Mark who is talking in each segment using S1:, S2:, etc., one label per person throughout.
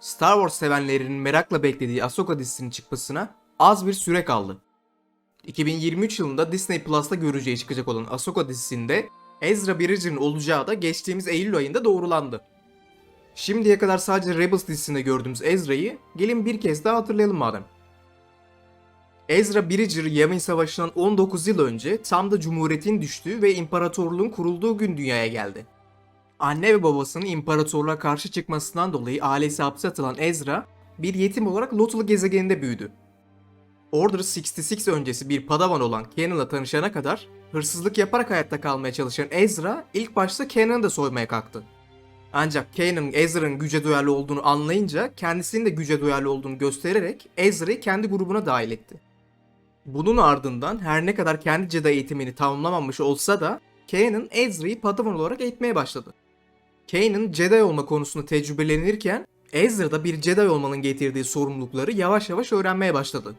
S1: Star Wars sevenlerinin merakla beklediği Ahsoka dizisinin çıkmasına az bir süre kaldı. 2023 yılında Disney Plus'ta göreceği çıkacak olan Ahsoka dizisinde Ezra Bridger'ın olacağı da geçtiğimiz Eylül ayında doğrulandı. Şimdiye kadar sadece Rebels dizisinde gördüğümüz Ezra'yı gelin bir kez daha hatırlayalım madem. Ezra Bridger Yavin Savaşı'ndan 19 yıl önce tam da Cumhuriyet'in düştüğü ve imparatorluğun kurulduğu gün dünyaya geldi. Anne ve babasının imparatorluğa karşı çıkmasından dolayı ailesi hapse atılan Ezra, bir yetim olarak Lothal gezegeninde büyüdü. Order 66 öncesi bir padavan olan Kanan'la tanışana kadar hırsızlık yaparak hayatta kalmaya çalışan Ezra ilk başta Kanan'ı da soymaya kalktı. Ancak Kanan Ezra'nın güce duyarlı olduğunu anlayınca kendisinin de güce duyarlı olduğunu göstererek Ezra'yı kendi grubuna dahil etti. Bunun ardından her ne kadar kendi Jedi eğitimini tamamlamamış olsa da Kanan Ezra'yı padavan olarak eğitmeye başladı. Kanan Jedi olma konusunda tecrübelenirken Ezra da bir Jedi olmanın getirdiği sorumlulukları yavaş yavaş öğrenmeye başladı.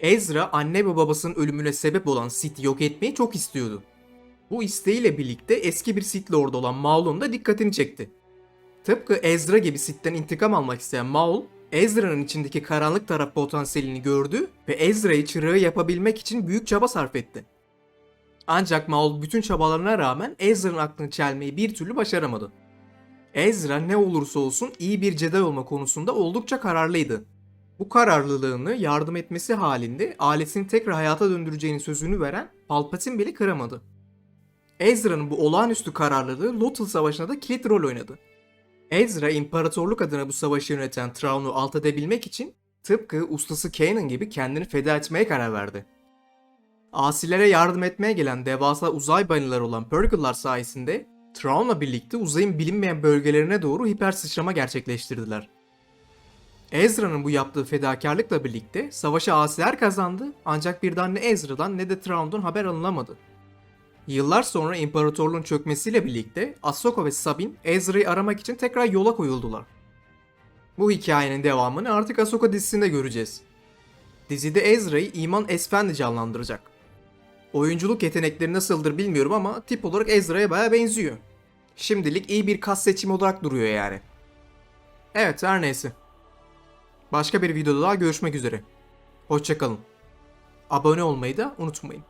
S1: Ezra anne ve babasının ölümüne sebep olan Sith'i yok etmeyi çok istiyordu. Bu isteğiyle birlikte eski bir Sith Lord olan Maul'un da dikkatini çekti. Tıpkı Ezra gibi Sith'ten intikam almak isteyen Maul, Ezra'nın içindeki karanlık taraf potansiyelini gördü ve Ezra'yı çırağı yapabilmek için büyük çaba sarf etti. Ancak Maul bütün çabalarına rağmen Ezra'nın aklını çelmeyi bir türlü başaramadı. Ezra ne olursa olsun iyi bir Jedi olma konusunda oldukça kararlıydı. Bu kararlılığını yardım etmesi halinde ailesini tekrar hayata döndüreceğini sözünü veren Palpatine bile kıramadı. Ezra'nın bu olağanüstü kararlılığı Lothal Savaşı'nda da kilit rol oynadı. Ezra imparatorluk adına bu savaşı yöneten Thrawn'u alt edebilmek için tıpkı ustası Kanan gibi kendini feda etmeye karar verdi. Asilere yardım etmeye gelen devasa uzay balinaları olan Purgle'lar sayesinde Thrawn'la birlikte uzayın bilinmeyen bölgelerine doğru hiper sıçrama gerçekleştirdiler. Ezra'nın bu yaptığı fedakarlıkla birlikte savaşı asiler kazandı ancak birden ne Ezra'dan ne de Thrawn'dan haber alınamadı. Yıllar sonra imparatorluğun çökmesiyle birlikte Ahsoka ve Sabine Ezra'yı aramak için tekrar yola koyuldular. Bu hikayenin devamını artık Ahsoka dizisinde göreceğiz. Dizide Ezra'yı İman Esfendi canlandıracak. Oyunculuk yetenekleri nasıldır bilmiyorum ama tip olarak Ezra'ya baya benziyor. Şimdilik iyi bir kas seçimi olarak duruyor yani. Evet her neyse. Başka bir videoda daha görüşmek üzere. Hoşçakalın. Abone olmayı da unutmayın.